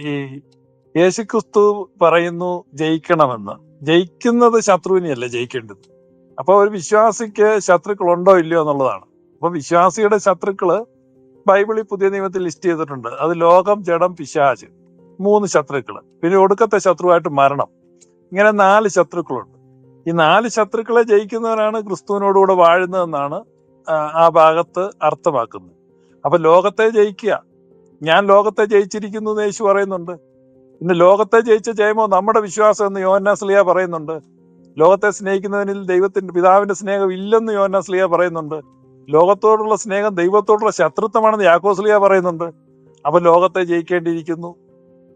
ഈ യേശുക്രിസ്തു പറയുന്നു ജയിക്കണമെന്ന്. ജയിക്കുന്നത് ശത്രുവിനെയല്ല ജയിക്കേണ്ടത്? അപ്പൊ ഒരു വിശ്വാസിക്ക് ശത്രുക്കൾ ഉണ്ടോ ഇല്ലയോ എന്നുള്ളതാണ്. അപ്പൊ വിശ്വാസിയുടെ ശത്രുക്കൾ ബൈബിളിൽ പുതിയ നിയമത്തിൽ ലിസ്റ്റ് ചെയ്തിട്ടുണ്ട്. അത് ലോകം ജഡം പിശാച് മൂന്ന് ശത്രുക്കൾ. പിന്നെ ഒടുക്കത്തെ ശത്രുവായിട്ട് മരണം. ഇങ്ങനെ നാല് ശത്രുക്കളുണ്ട്. ഈ നാല് ശത്രുക്കളെ ജയിക്കുന്നവരാണ് ക്രിസ്തുവിനോടുകൂടെ വാഴുന്നതെന്നാണ് ആ ഭാഗത്ത് അർത്ഥമാക്കുന്നത്. അപ്പൊ ലോകത്തെ ജയിക്കുക ഞാൻ ലോകത്തെ ജയിച്ചിരിക്കുന്നു എന്ന് യേശു പറയുന്നുണ്ട്. ഇന്ന് ലോകത്തെ ജയിച്ച ജയമോ നമ്മുടെ വിശ്വാസം എന്ന് യോഹന്നാസ്ലിയ പറയുന്നുണ്ട്. ലോകത്തെ സ്നേഹിക്കുന്നതിനിൽ ദൈവത്തിന്റെ പിതാവിന്റെ സ്നേഹം ഇല്ലെന്ന് യോഹന്നാസ്ലിയ പറയുന്നുണ്ട്. ലോകത്തോടുള്ള സ്നേഹം ദൈവത്തോടുള്ള ശത്രുത്വമാണെന്ന് യാക്കോസ്ലിയ പറയുന്നുണ്ട്. അപ്പൊ ലോകത്തെ ജയിക്കേണ്ടിയിരിക്കുന്നു.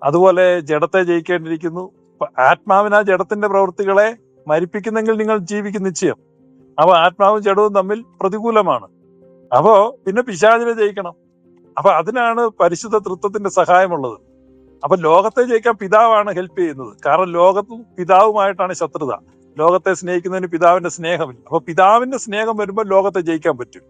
അതുപോലെ ജഡത്തെ ജയിക്കേണ്ടിയിരിക്കുന്നു. ആത്മാവിനാ ജഡത്തിന്റെ പ്രവൃത്തികളെ മരിപ്പിക്കുന്നെങ്കിൽ നിങ്ങൾ ജീവിക്കും നിശ്ചയം. അപ്പൊ ആത്മാവും ജഡവും തമ്മിൽ പ്രതികൂലമാണ്. അപ്പോ പിന്നെ പിശാചിനെ ജയിക്കണം. അപ്പൊ അതിനാണ് പരിശുദ്ധ തൃത്വത്തിന്റെ സഹായമുള്ളത്. അപ്പൊ ലോകത്തെ ജയിക്കാൻ പിതാവാണ് ഹെൽപ്പ് ചെയ്യുന്നത്. കാരണം ലോകത്തും പിതാവുമായിട്ടാണ് ശത്രുത. ലോകത്തെ സ്നേഹിക്കുന്നതിന് പിതാവിന്റെ സ്നേഹമില്ല. അപ്പൊ പിതാവിന്റെ സ്നേഹം വരുമ്പോൾ ലോകത്തെ ജയിക്കാൻ പറ്റും.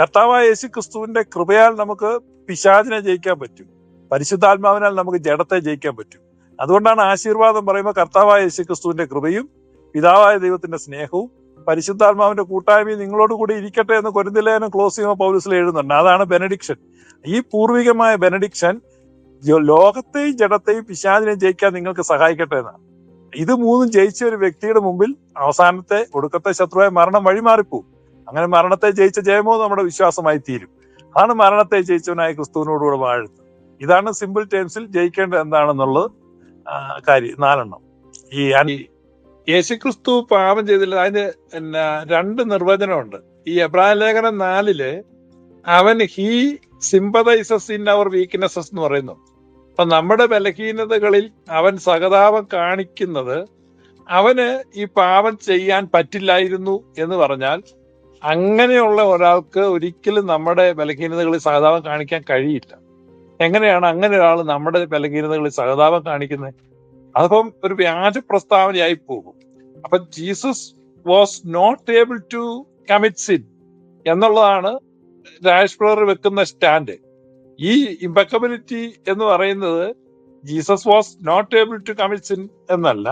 കർത്താവായ യേശു ക്രിസ്തുവിന്റെ കൃപയാൽ നമുക്ക് പിശാചിനെ ജയിക്കാൻ പറ്റും. പരിശുദ്ധാത്മാവിനാൽ നമുക്ക് ജഡത്തെ ജയിക്കാൻ പറ്റും. അതുകൊണ്ടാണ് ആശീർവാദം പറയുമ്പോൾ കർത്താവായ യേശു ക്രിസ്തുവിന്റെ കൃപയും പിതാവായ ദൈവത്തിന്റെ സ്നേഹവും പരിശുദ്ധാത്മാവിന്റെ കൂട്ടായ്മയും നിങ്ങളോട് കൂടി ഇരിക്കട്ടെ എന്ന് കൊരിന്തിലേനും ക്ലോസ് ചെയ്യുമ്പോൾ പൗലസിൽ എഴുതുന്നുണ്ട്. അതാണ് ബെനഡിക്ഷൻ. ഈ പൂർവികമായ ബെനഡിക്ഷൻ ലോകത്തെയും ജഡത്തെയും പിശാചിനെയും ജയിക്കാൻ നിങ്ങൾക്ക് സഹായിക്കട്ടെ എന്നാണ് ഇത് മൂന്നും ജയിച്ച ഒരു വ്യക്തിയുടെ മുമ്പിൽ അവസാനത്തെ ഒടുക്കത്തെ ശത്രുവായ മരണം വഴിമാറിപ്പോവും. അങ്ങനെ മരണത്തെ ജയിച്ച ജയമോ നമ്മുടെ വിശ്വാസമായി തീരും. അതാണ് മരണത്തെ ജയിച്ചവനായ ക്രിസ്തുവിനോടുകൂടെ വാഴുന്നത്. ഇതാണ് സിമ്പിൾ ടേംസിൽ ജയിക്കേണ്ടത് എന്താണെന്നുള്ളത് കാര്യം നാലെണ്ണം. ഈ യേശുക്രിസ്തു പാപം ചെയ്തില്ല. അതിന് പിന്നെ രണ്ട് നിർവചനമുണ്ട്. ഈ എബ്രാഹിം ലേഖനം നാലിൽ അവൻ he sympathizes in our weaknesses എന്ന് പറയുന്നു. അപ്പൊ നമ്മുടെ ബലഹീനതകളിൽ അവൻ സഹതാപം കാണിക്കുന്നത് അവന് ഈ പാപം ചെയ്യാൻ പറ്റില്ലായിരുന്നു എന്ന് പറഞ്ഞാൽ അങ്ങനെയുള്ള ഒരാൾക്ക് ഒരിക്കലും നമ്മുടെ ബലഹീനതകളിൽ സഹതാപം കാണിക്കാൻ കഴിയില്ല. എങ്ങനെയാണ് അങ്ങനെ ഒരാൾ നമ്മുടെ ബലഹീനതകളിൽ സഹതാപം കാണിക്കുന്നത്? അതിപ്പം ഒരു വ്യാജ പ്രസ്താവനയായി പോകും. അപ്പൊ Jesus was not able to commit sin എന്നുള്ളതാണ് രാജ് ഫ്ലോർ വെക്കുന്ന സ്റ്റാൻഡ്. ഈ ഇമ്പക്കബിലിറ്റി എന്ന് പറയുന്നത് Jesus was not able to commit sin എന്നല്ല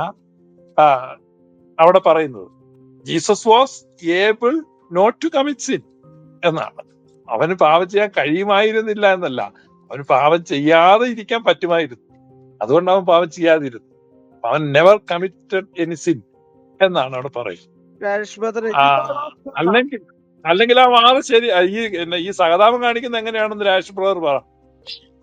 അവിടെ പറയുന്നത്. Jesus was able not to commit sin എന്നാണ്. അവന് പാപം ചെയ്യാൻ കഴിയുമായിരുന്നില്ല എന്നല്ല. അവന് പാപം ചെയ്യാതെ ഇരിക്കാൻ പറ്റുമായിരുന്നു. അതുകൊണ്ട് അവൻ പാപം ചെയ്യാതിരുന്നു. അവൻ നെവർ കമ്മിറ്റഡ് എനി സിൻ എന്നാണ് അവിടെ പറയുന്നത്. അല്ലെങ്കിൽ അല്ലെങ്കിൽ ആ വാറ് ശരി ഈ ഈ സഹതാപം കാണിക്കുന്ന എങ്ങനെയാണെന്ന് ബ്രദർ പറ.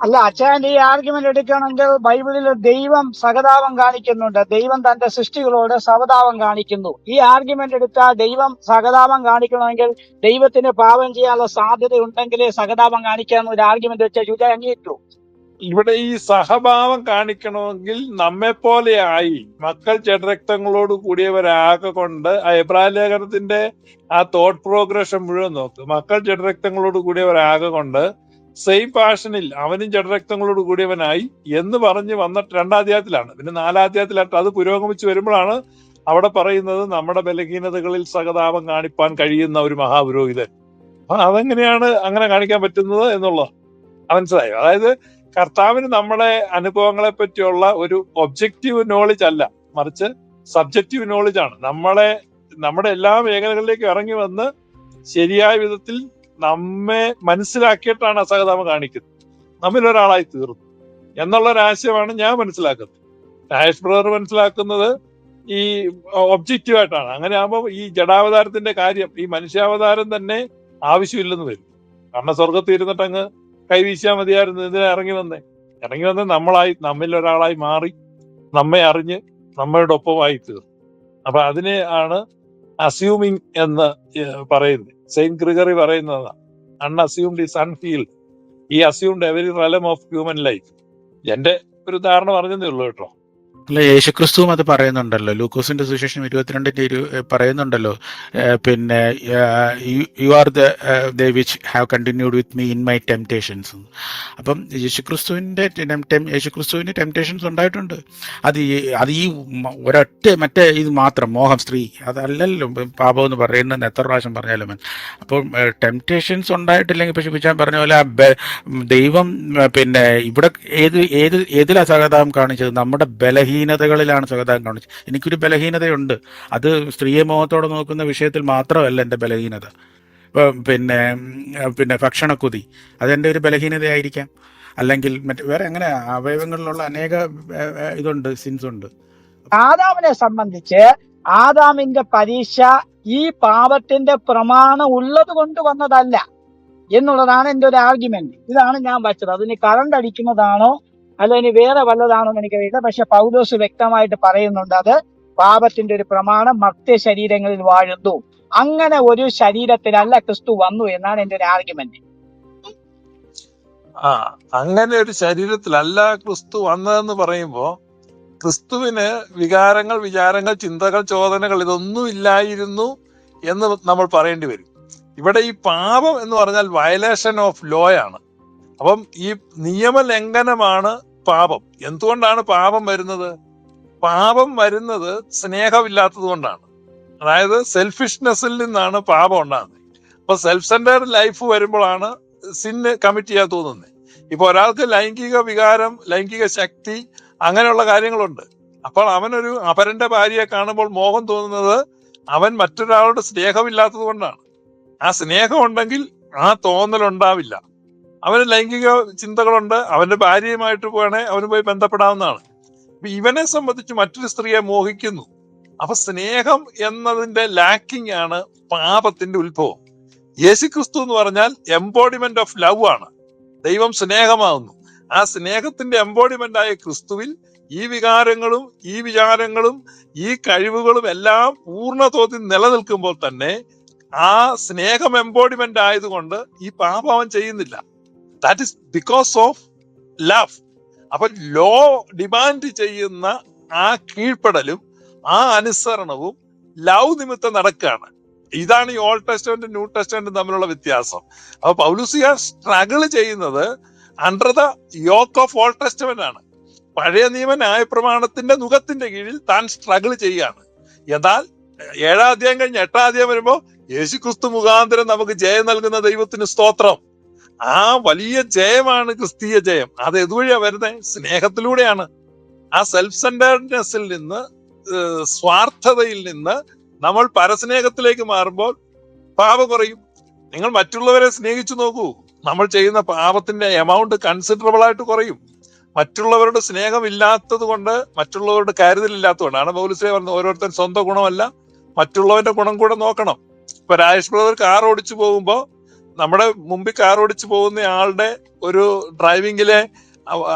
അല്ല അച്ഛന്റെ ഈ ആർഗ്യുമെന്റ് എടുക്കുകയാണെങ്കിൽ ബൈബിളിൽ ദൈവം സഹതാപം കാണിക്കുന്നുണ്ട്. ദൈവം തന്റെ സൃഷ്ടികളോട് സഹതാപം കാണിക്കുന്നു. ഈ ആർഗ്യുമെന്റ് എടുത്താൽ ദൈവം സഹതാപം കാണിക്കണമെങ്കിൽ ദൈവത്തിന് പാപം ചെയ്യാനുള്ള സാധ്യത ഉണ്ടെങ്കിലേ സഹതാപം കാണിക്കാൻ ഒരു ആർഗ്യുമെന്റ് വെച്ചാൽ ശുച അംഗീകരിക്കൂ ഇവിടെ ഈ സഹഭാവം കാണിക്കണമെങ്കിൽ നമ്മെ പോലെയായി മക്കൾ ജഡരക്തങ്ങളോട് കൂടിയവരാകെ കൊണ്ട് ആ എബ്രാഹിം ലേഖനത്തിന്റെ ആ തോട്ട് പ്രോഗ്രഷൻ മുഴുവൻ നോക്ക്. മക്കൾ ജഡരക്തങ്ങളോട് കൂടിയവരാകെ കൊണ്ട് സെയിം പാഷനിൽ അവനും ജഡരക്തങ്ങളോട് കൂടിയവനായി എന്ന് പറഞ്ഞ് വന്നിട്ട് രണ്ടാധ്യായത്തിലാണ് പിന്നെ നാലാധ്യായത്തിലായിട്ട് അത് പുരോഗമിച്ച് വരുമ്പോഴാണ് അവിടെ പറയുന്നത് നമ്മുടെ ബലഹീനതകളിൽ സഹതാപം കാണിപ്പാൻ കഴിയുന്ന ഒരു മഹാപുരോഹിതൻ. അതെങ്ങനെയാണ് അങ്ങനെ കാണിക്കാൻ പറ്റുന്നത് എന്നുള്ളത്? മനസ്സിലായോ? അതായത് കർത്താവിന് നമ്മുടെ അനുഭവങ്ങളെ പറ്റിയുള്ള ഒരു ഒബ്ജക്റ്റീവ് നോളജ് അല്ല. മറിച്ച് സബ്ജക്റ്റീവ് നോളജ് ആണ്. നമ്മളെ നമ്മുടെ എല്ലാ മേഖലകളിലേക്കും ഇറങ്ങി വന്ന് ശരിയായ വിധത്തിൽ നമ്മെ മനസ്സിലാക്കിയിട്ടാണ് അസഹതാപം കാണിക്കുന്നത്. നമ്മിൽ ഒരാളായി തീർന്നു. എന്നുള്ള ഒരാശയമാണ് ഞാൻ മനസ്സിലാക്കുന്നത്. രാജേഷ് ബ്രദർ മനസ്സിലാക്കുന്നത് ഈ ഒബ്ജക്റ്റീവ് ആയിട്ടാണ്. അങ്ങനെ ആകുമ്പോൾ ഈ ജഡാവതാരത്തിന്റെ കാര്യം ഈ മനുഷ്യാവതാരം തന്നെ ആവശ്യമില്ലെന്ന് വരും. കാരണം സ്വർഗത്തിൽ കൈവീശാൽ മതിയായിരുന്നു. ഇതിനെ ഇറങ്ങി വന്നേ? ഇറങ്ങി വന്ന് നമ്മളായി നമ്മിൽ ഒരാളായി മാറി നമ്മെ അറിഞ്ഞ് നമ്മളുടെ ഒപ്പമായി തീർന്നു. അപ്പൊ അതിനെ ആണ് അസ്യൂമിങ് എന്ന് പറയുന്നത്. സെയിന്റ് ഗ്രിഗറി പറയുന്നതാണ് unassumed is unhealed he assumed every realm of human life എന്റെ ഒരു ധാരണ പറഞ്ഞതേ ഉള്ളൂ കേട്ടോ. അല്ല യേശുക്രിസ്തുവും അത് പറയുന്നുണ്ടല്ലോ. ലൂക്കോസിന്റെ സുവിശേഷം ഇരുപത്തിരണ്ടിന്റെ ഇരു പറയുന്നുണ്ടല്ലോ. പിന്നെ you are they which have continued with me in my temptations. അപ്പം യേശുക്രിസ്തുവിന്റെ യേശുക്രിസ്തുവിന് ടെംപ്റ്റേഷൻസ് ഉണ്ടായിട്ടുണ്ട്. അത് അത് ഈ ഒരൊറ്റ മറ്റേ ഇത് മാത്രം മോഹം സ്ത്രീ അതല്ലല്ലോ പാപം എന്ന് പറയുന്നത് എത്ര പ്രാവശ്യം പറഞ്ഞാലും. അപ്പം ടെംപ്റ്റേഷൻസ് ഉണ്ടായിട്ടില്ലെങ്കിൽ പക്ഷെ പിച്ചാൻ പറഞ്ഞ പോലെ ആ ദൈവം പിന്നെ ഇവിടെ ഏത് ഏത് ഏതിലാ സഹതാപം കാണിച്ചത്? നമ്മുടെ ബലഹീനതകളിലാണ് സഹതാപം കാണിച്ചത് എനിക്കൊരു ബലഹീനതയുണ്ട്. അത് സ്ത്രീയെ മോഹത്തോടെ നോക്കുന്ന വിഷയത്തിൽ മാത്രമല്ല എന്റെ ബലഹീനത. പിന്നെ പിന്നെ ഭക്ഷണക്കുതി. അതെന്റെ ഒരു ബലഹീനതയായിരിക്കാം. അല്ലെങ്കിൽ മറ്റു വേറെ അങ്ങനെ അവയവങ്ങളിലുള്ള അനേക ഇതുണ്ട് സിൻസ് ഉണ്ട്. ആദാമിനെ സംബന്ധിച്ച് ആദാമിന്റെ പരീക്ഷ ഈ പാപത്തിന്റെ പ്രമാണം ഉള്ളത് കൊണ്ട് വന്നതല്ല എന്നുള്ളതാണ് എന്റെ ഒരു ആർഗ്യുമെന്റ് ഇതാണ് ഞാൻ വച്ചത്. അതിന് കറണ്ട് അടിക്കുന്നതാണോ അല്ല ഇനി വേറെ വല്ലതാണെന്ന് എനിക്കറിയില്ല. പക്ഷെ പൗലോസ് വ്യക്തമായിട്ട് പറയുന്നുണ്ട് അത് പാപത്തിന്റെ ഒരു പ്രമാണം മർത്യ ശരീരങ്ങളിൽ വാഴുന്നു. അങ്ങനെ ഒരു ശരീരത്തിലല്ല ക്രിസ്തു വന്നു എന്നാണ് എന്റെ ഒരു ആർഗ്യുമെന്റ് ആ അങ്ങനെ ഒരു ശരീരത്തിലല്ല ക്രിസ്തു വന്നതെന്ന് പറയുമ്പോ ക്രിസ്തുവിന് വികാരങ്ങൾ വിചാരങ്ങൾ ചിന്തകൾ ചോദനകൾ ഇതൊന്നും ഇല്ലായിരുന്നു എന്ന് നമ്മൾ പറയേണ്ടി വരും. ഇവിടെ ഈ പാപം എന്ന് പറഞ്ഞാൽ വയലേഷൻ ഓഫ് ലോ ആണ് അപ്പം ഈ നിയമലംഘനമാണ് പാപം. എന്തുകൊണ്ടാണ് പാപം വരുന്നത്? പാപം വരുന്നത് സ്നേഹമില്ലാത്തത് കൊണ്ടാണ്. അതായത് സെൽഫിഷ്നെസ്സിൽ നിന്നാണ് പാപം ഉണ്ടാകുന്നത്. അപ്പൊ സെൽഫ് സെന്റേഡ് ലൈഫ് വരുമ്പോഴാണ് സിന്ന് കമ്മിറ്റ് ചെയ്യാൻ തോന്നുന്നത്. ഇപ്പൊ ഒരാൾക്ക് ലൈംഗിക വികാരം ലൈംഗിക ശക്തി അങ്ങനെയുള്ള കാര്യങ്ങളുണ്ട്. അപ്പോൾ അവനൊരു അപരന്റെ ഭാര്യയെ കാണുമ്പോൾ മോഹം തോന്നുന്നത് അവൻ മറ്റൊരാളുടെ സ്നേഹമില്ലാത്തത് കൊണ്ടാണ്. ആ സ്നേഹം ഉണ്ടെങ്കിൽ ആ തോന്നൽ ഉണ്ടാവില്ല അവന് ലൈംഗിക ചിന്തകളുണ്ട് അവന്റെ ഭാര്യയുമായിട്ട് പോകണേ അവന് പോയി ബന്ധപ്പെടാവുന്നതാണ്. ഇവനെ സംബന്ധിച്ച് മറ്റൊരു സ്ത്രീയെ മോഹിക്കുന്നു. അപ്പൊ സ്നേഹം എന്നതിന്റെ ലാക്കിംഗ് ആണ് പാപത്തിന്റെ ഉത്ഭവം. യേശുക്രിസ്തു എന്ന് പറഞ്ഞാൽ എംബോഡിമെന്റ് ഓഫ് ലവ് ആണ്. ദൈവം സ്നേഹമാകുന്നു ആ സ്നേഹത്തിന്റെ എംബോഡിമെന്റ് ആയ ക്രിസ്തുവിൽ ഈ വികാരങ്ങളും ഈ വിചാരങ്ങളും ഈ കഴിവുകളും എല്ലാം പൂർണ തോതിൽ നിലനിൽക്കുമ്പോൾ തന്നെ ആ സ്നേഹം എംബോഡിമെന്റ് ആയതുകൊണ്ട് ഈ പാപം അവൻ ചെയ്യുന്നില്ല. That is because of love അപ്പൊ ലോ ഡിമാൻഡ് ചെയ്യുന്ന ആ കീഴ്പ്പെടലും ആ അനുസരണവും ലവ് നിമിത്തം നടക്കുകയാണ്. ഇതാണ് ഈ ഓൾഡ് ടെസ്റ്റമെന്റും ന്യൂ ടെസ്റ്റമെന്റും തമ്മിലുള്ള വ്യത്യാസം. അപ്പൊ പൗലുസിയ സ്ട്രഗിൾ ചെയ്യുന്നത് under the yoke of old testament ആണ്. പഴയ നിയമ ന്യായപ്രമാണത്തിന്റെ മുഖത്തിന്റെ കീഴിൽ താൻ സ്ട്രഗിൾ ചെയ്യാണ് എന്നാൽ ഏഴാം അധ്യായം കഴിഞ്ഞ് എട്ടാം അധ്യായം വരുമ്പോ യേശു ക്രിസ്തു മുഖാന്തരം നമുക്ക് ജയം നൽകുന്ന ദൈവത്തിന് സ്തോത്രം. ആ വലിയ ജയമാണ് ക്രിസ്തീയ ജയം. അത് എതുവഴിയാ വരുന്നത് സ്നേഹത്തിലൂടെയാണ്. ആ സെൽഫ് സെന്റർനെസ്സിൽ നിന്ന് സ്വാർത്ഥതയിൽ നിന്ന് നമ്മൾ പരസ്നേഹത്തിലേക്ക് മാറുമ്പോൾ പാപം കുറയും. നിങ്ങൾ മറ്റുള്ളവരെ സ്നേഹിച്ചു നോക്കൂ. നമ്മൾ ചെയ്യുന്ന പാപത്തിന്റെ എമൗണ്ട് കൺസിഡറബിൾ ആയിട്ട് കുറയും. മറ്റുള്ളവരുടെ സ്നേഹം ഇല്ലാത്തത് കൊണ്ട് മറ്റുള്ളവരുടെ കാര്യത്തിലില്ലാത്തതുകൊണ്ടാണ് പൗലിസെ പറഞ്ഞത് ഓരോരുത്തർ സ്വന്തം ഗുണമല്ല മറ്റുള്ളവരുടെ ഗുണം കൂടെ നോക്കണം. ഇപ്പൊ രാജേഷ് ബ്രദർ കാർ ഓടിച്ചു പോകുമ്പോ നമ്മുടെ മുമ്പിൽ കാർ ഓടിച്ചു പോകുന്ന ആളുടെ ഒരു ഡ്രൈവിംഗിലെ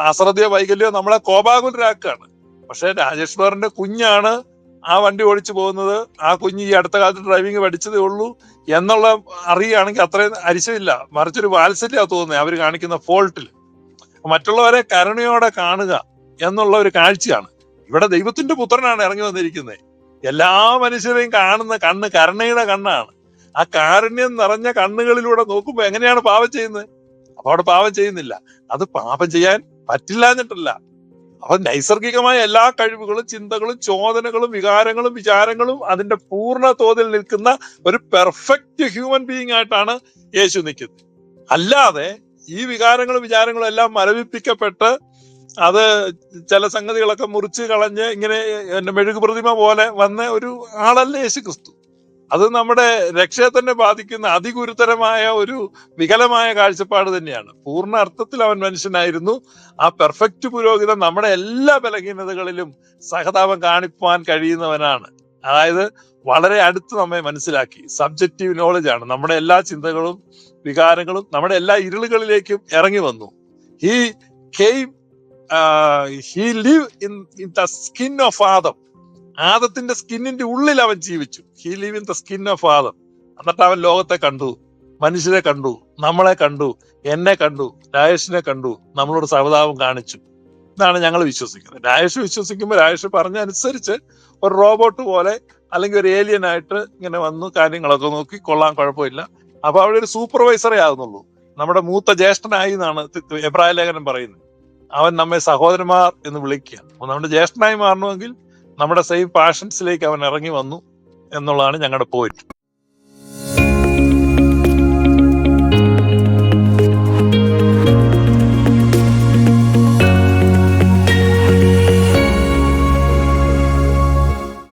അശ്രദ്ധയോ വൈകല്യോ നമ്മളെ കോപാകുലരാക്കുകയാണ്. പക്ഷെ രാജേഷ് ബാറിന്റെ കുഞ്ഞാണ് ആ വണ്ടി ഓടിച്ചു പോകുന്നത്. ആ കുഞ്ഞ് ഈ അടുത്ത കാലത്ത് ഡ്രൈവിംഗ് പഠിച്ചതേ ഉള്ളൂ എന്നുള്ള അറിയുകയാണെങ്കിൽ അത്രയും അരിശമില്ല. മറിച്ചൊരു വാത്സല്യ തോന്നുന്നത് അവർ കാണിക്കുന്ന ഫോൾട്ടിൽ. മറ്റുള്ളവരെ കരുണയോടെ കാണുക എന്നുള്ള ഒരു കാഴ്ചയാണ്. ഇവിടെ ദൈവത്തിന്റെ പുത്രനാണ് ഇറങ്ങി വന്നിരിക്കുന്നത്. എല്ലാ മനുഷ്യരെയും കാണുന്ന കണ്ണ് കരുണയുടെ കണ്ണാണ്. ആ കാരുണ്യം നിറഞ്ഞ കണ്ണുകളിലൂടെ നോക്കുമ്പോ എങ്ങനെയാണ് പാപം ചെയ്യുന്നത്? അപ്പൊ അവിടെ പാപം ചെയ്യുന്നില്ല. അത് പാപം ചെയ്യാൻ പറ്റില്ല എന്നിട്ടല്ല അപ്പൊ നൈസർഗികമായ എല്ലാ കഴിവുകളും ചിന്തകളും ചോദനകളും വികാരങ്ങളും വിചാരങ്ങളും അതിന്റെ പൂർണ തോതിൽ നിൽക്കുന്ന ഒരു പെർഫെക്റ്റ് ഹ്യൂമൻ ബീയിങ് ആയിട്ടാണ് യേശു നിൽക്കുന്നത്. അല്ലാതെ ഈ വികാരങ്ങളും വിചാരങ്ങളും എല്ലാം മരവിപ്പിക്കപ്പെട്ട് അത് ചില സംഗതികളൊക്കെ മുറിച്ച് കളഞ്ഞ് ഇങ്ങനെ മെഴുകു പ്രതിമ പോലെ വന്ന ഒരു ആളല്ല യേശു ക്രിസ്തു. അത് നമ്മുടെ രക്ഷയെ തന്നെ ബാധിക്കുന്ന അതിഗുരുതരമായ ഒരു വികലമായ കാഴ്ചപ്പാട് തന്നെയാണ്. പൂർണ അർത്ഥത്തിൽ അവൻ മനുഷ്യനായിരുന്നു. ആ പെർഫെക്റ്റ് പുരോഹിതൻ നമ്മുടെ എല്ലാ ബലഹീനതകളിലും സഹതാപം കാണിപ്പാൻ കഴിയുന്നവനാണ്. അതായത് വളരെ അടുത്ത് നമ്മെ മനസ്സിലാക്കി. സബ്ജക്റ്റീവ് നോളജ് ആണ്. നമ്മുടെ എല്ലാ ചിന്തകളും വികാരങ്ങളും നമ്മുടെ എല്ലാ ഇരുളുകളിലേക്കും ഇറങ്ങി വന്നു. He came he live in in the skin of Adam ആദത്തിന്റെ സ്കിന്നിന്റെ ഉള്ളിൽ അവൻ ജീവിച്ചു. He live in the skin of Adam എന്നിട്ട് അവൻ ലോകത്തെ കണ്ടു. മനുഷ്യരെ കണ്ടു. നമ്മളെ കണ്ടു. എന്നെ കണ്ടു. രാജേഷിനെ കണ്ടു. നമ്മളോട് സഹതാപം കാണിച്ചു. എന്നാണ് ഞങ്ങൾ വിശ്വസിക്കുന്നത്. രാജേഷ് വിശ്വസിക്കുമ്പോൾ രാജേഷ് പറഞ്ഞ അനുസരിച്ച് ഒരു റോബോട്ട് പോലെ അല്ലെങ്കിൽ ഒരു ഏലിയൻ ആയിട്ട് ഇങ്ങനെ വന്നു കാര്യങ്ങളൊക്കെ നോക്കി. കൊള്ളാൻ കുഴപ്പമില്ല. അപ്പൊ അവിടെ ഒരു സൂപ്പർവൈസറേ ആകുന്നുള്ളൂ നമ്മുടെ മൂത്ത ജ്യേഷ്ഠനായി എന്നാണ് എബ്രാഹിം ലേഖനം പറയുന്നത്. അവൻ നമ്മെ സഹോദരന്മാർ എന്ന് വിളിക്കുക നമ്മുടെ ജ്യേഷ്ഠനായി മാറണമെങ്കിൽ നമ്മുടെ സെയിം പാഷൻസിലേക്ക് അവൻ ഇറങ്ങി വന്നു എന്നുള്ളതാണ് ഞങ്ങളുടെ പോയിന്റ്